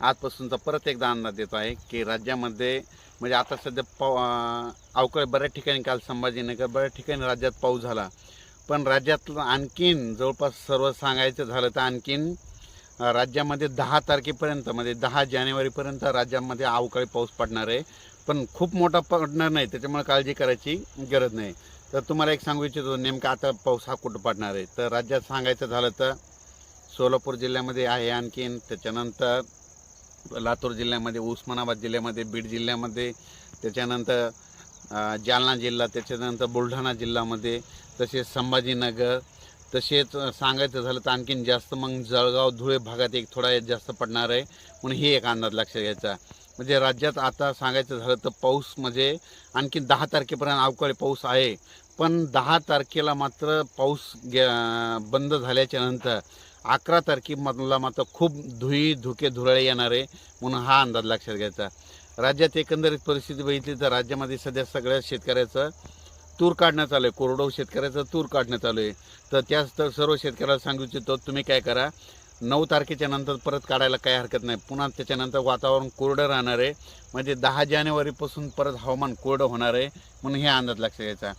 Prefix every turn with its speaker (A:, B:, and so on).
A: आजपासूनचा परत एकदा अंदाज देतो आहे की राज्यामध्ये म्हणजे आता सध्या पाव अवकाळ अवकाळी बऱ्याच ठिकाणी काल संभाजीनगर बऱ्याच ठिकाणी राज्यात पाऊस झाला. पण राज्यात आणखीन जवळपास सर्व सांगायचं झालं तर आणखीन राज्यामध्ये दहा तारखेपर्यंत म्हणजे दहा जानेवारीपर्यंत राज्यामध्ये अवकाळी पाऊस पडणार आहे. पण खूप मोठा पडणार नाही त्याच्यामुळे काळजी करायची गरज नाही. तर तुम्हाला एक सांगू इच्छितो नेमका आता पाऊस हा कुठं पडणार आहे? तर राज्यात सांगायचं झालं तर सोलापूर जिल्ह्यामध्ये आहे आणखीन त्याच्यानंतर लातूर जिल्ह्यामध्ये उस्मानाबाद जिल्ह्यामध्ये बीड जिल्ह्यामध्ये त्याच्यानंतर जालना जिल्हा त्याच्यानंतर बुलढाणा जिल्ह्यामध्ये तसेच संभाजीनगर तसेच सांगायचं झालं तर आणखीन जास्त मग जळगाव धुळे भागात एक थोडा जास्त पडणार आहे. म्हणून हे एक अंदाज लक्षात घ्यायचा. म्हणजे राज्यात आता सांगायचं झालं तर पाऊस म्हणजे आणखीन दहा तारखेपर्यंत अवकाळी पाऊस आहे. पण दहा तारखेला मात्र पाऊस बंद झाल्याच्यानंतर अकरा तारखेमधला मात्र खूप धुई धुके धुराळे येणार आहे म्हणून हा अंदाज लक्षात घ्यायचा. राज्यात एकंदरीत परिस्थिती बघितली तर राज्यामध्ये सध्या सगळ्या शेतकऱ्याचं तूर काढणं चालू आहे कोरडो शेतकऱ्याचं तूर काढणं चालू आहे तर त्याच तर सर्व शेतकऱ्याला सांगू इच्छितो तुम्ही काय करा नऊ तारखेच्या नंतर परत काढायला काही हरकत नाही. पुन्हा त्याच्यानंतर वातावरण कोरडं राहणार आहे. म्हणजे दहा जानेवारीपासून परत हवामान कोरडं होणार आहे म्हणून हे अंदाज लक्षात घ्यायचा.